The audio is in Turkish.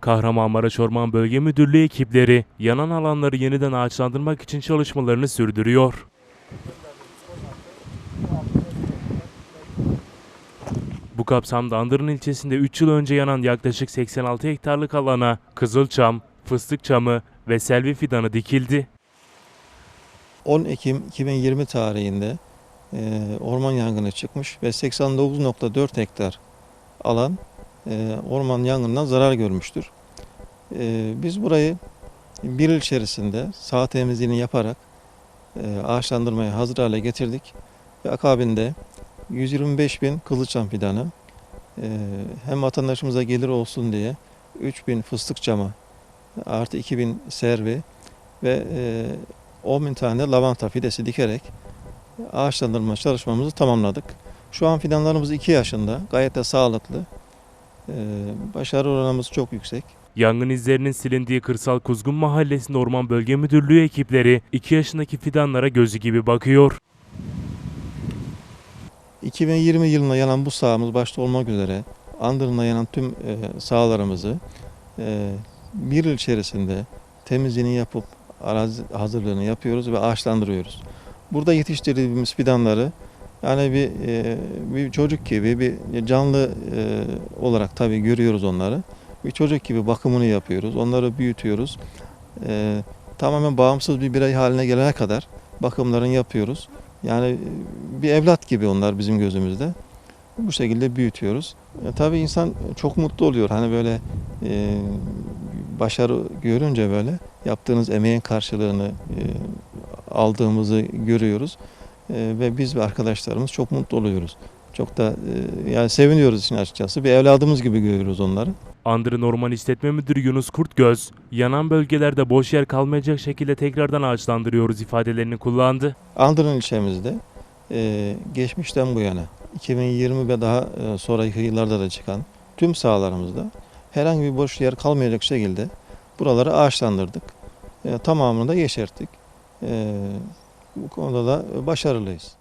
Kahramanmaraş Orman Bölge Müdürlüğü ekipleri yanan alanları yeniden ağaçlandırmak için çalışmalarını sürdürüyor. Bu kapsamda Andırın ilçesinde 3 yıl önce yanan yaklaşık 86 hektarlık alana kızılçam, fıstık çamı ve selvi fidanı dikildi. 10 Ekim 2020 tarihinde e, orman yangını çıkmış ve 89.4 hektar alan e, orman yangından zarar görmüştür. E, biz burayı bir yıl içerisinde sağ temizliğini yaparak e, ağaçlandırmaya hazır hale getirdik ve akabinde 125 bin kılıçam fidanı hem vatandaşımıza gelir olsun diye 3 bin fıstık camı artı 2000 servi ve e, 10 bin tane lavanta fidesi dikerek ağaçlandırma çalışmamızı tamamladık. Şu an fidanlarımız 2 yaşında, gayet de sağlıklı. Ee, Başarı oranımız çok yüksek. Yangın izlerinin silindiği Kırsal Kuzgun Mahallesi'nde Orman Bölge Müdürlüğü ekipleri 2 yaşındaki fidanlara gözü gibi bakıyor. 2020 yılında yanan bu sahamız başta olmak üzere Andırın'da yanan tüm e, sahalarımızı e, bir yıl içerisinde temizliğini yapıp arazi hazırlığını yapıyoruz ve ağaçlandırıyoruz. Burada yetiştirdiğimiz fidanları yani bir e, bir çocuk gibi bir canlı e, olarak tabii görüyoruz onları. Bir çocuk gibi bakımını yapıyoruz. Onları büyütüyoruz. E, tamamen bağımsız bir birey haline gelene kadar bakımlarını yapıyoruz. Yani bir evlat gibi onlar bizim gözümüzde. Bu şekilde büyütüyoruz. E, tabii insan çok mutlu oluyor. Hani böyle e, başarı görünce böyle yaptığınız emeğin karşılığını e, aldığımızı görüyoruz. E, ve biz ve arkadaşlarımız çok mutlu oluyoruz. Çok da e, yani seviniyoruz işin açıkçası. Bir evladımız gibi görüyoruz onları. Andırın Orman İşletme Müdürü Yunus Kurtgöz, yanan bölgelerde boş yer kalmayacak şekilde tekrardan ağaçlandırıyoruz ifadelerini kullandı. Andırın ilçemizde e, geçmişten bu yana 2020 ve daha e, sonraki yıllarda da çıkan tüm sahalarımızda herhangi bir boş yer kalmayacak şekilde buraları ağaçlandırdık. Tamamını da yeşerttik. Bu konuda da başarılıyız.